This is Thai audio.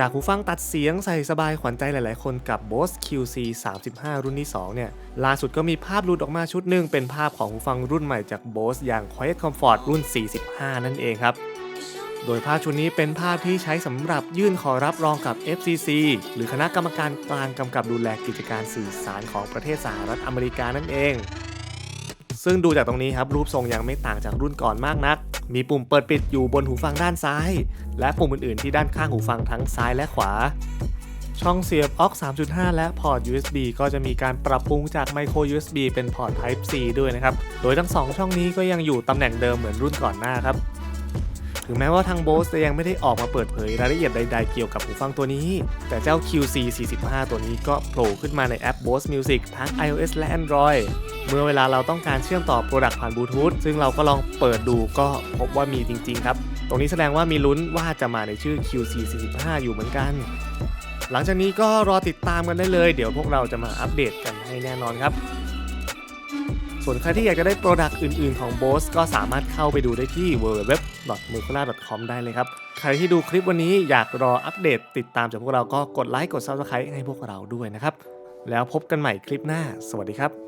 จากหูฟังตัดเสียงใส่สบายขวัญใจหลายๆ คนกับ Bose QC 35 รุ่นที่ 2 เนี่ย ล่าสุดก็มีภาพหลุดออกมาชุดหนึ่งเป็นภาพของหูฟังรุ่นใหม่จาก Bose อย่าง Quiet Comfort รุ่น 45 นั่นเองครับ โดยภาพชุดนี้เป็นภาพที่ใช้สำหรับยื่นขอรับรองกับ FCC หรือคณะกรรมการกลางกำกับดูแลกิจการสื่อสารของประเทศสหรัฐอเมริกานั่นเองซึ่งดูจากตรงนี้ครับรูปทรงยังไม่ต่างจากรุ่นก่อนมากนัก มีปุ่มเปิดปิดอยู่บนหูฟังด้านซ้าย และปุ่มอื่นๆที่ด้านข้างหูฟังทั้งซ้ายและขวา ช่องเสียบ AUX 3.5 และพอร์ต USB ก็จะมีการปรับปรุงจาก Micro USB เป็นพอร์ต Type C ด้วยนะครับ โดยทั้งสองช่องนี้ก็ยังอยู่ตำแหน่งเดิมเหมือนรุ่นก่อนหน้าครับถึงแม้ว่าทาง Bose จะยังไม่ได้ออกมาเปิดเผยรายละเอียดใดๆเกี่ยวกับหูฟังตัวนี้ แต่เจ้า QC 45 ตัวนี้ก็โผล่ขึ้นมาในแอป Bose Music ทั้ง iOS และ Android เมื่อเวลาเราต้องการเชื่อมต่อโปรดักต์ผ่านบลูทูธซึ่งเราก็ลองเปิดดูก็พบว่ามีจริง ๆ ครับ ตรงนี้แสดงว่ามีลุ้นว่าจะมาในชื่อ QC 45อยู่เหมือนกัน หลังจากนี้ก็รอติดตามกันได้เลย เดี๋ยวพวกเราจะมาอัปเดตกันให้แน่นอนครับ ส่วนใครที่อยากจะได้โปรดักต์อื่น ๆ ของ Bose ก็สามารถเข้าไปดูได้ที่ www.mukula.com ได้เลยครับใครที่ดูคลิปวันนี้อยากรออัปเดต ติดตามจากพวกเราก็กดไลค์กด Subscribe ให้พวกเราด้วยนะครับ แล้วพบกันใหม่คลิปหน้า สวัสดีครับ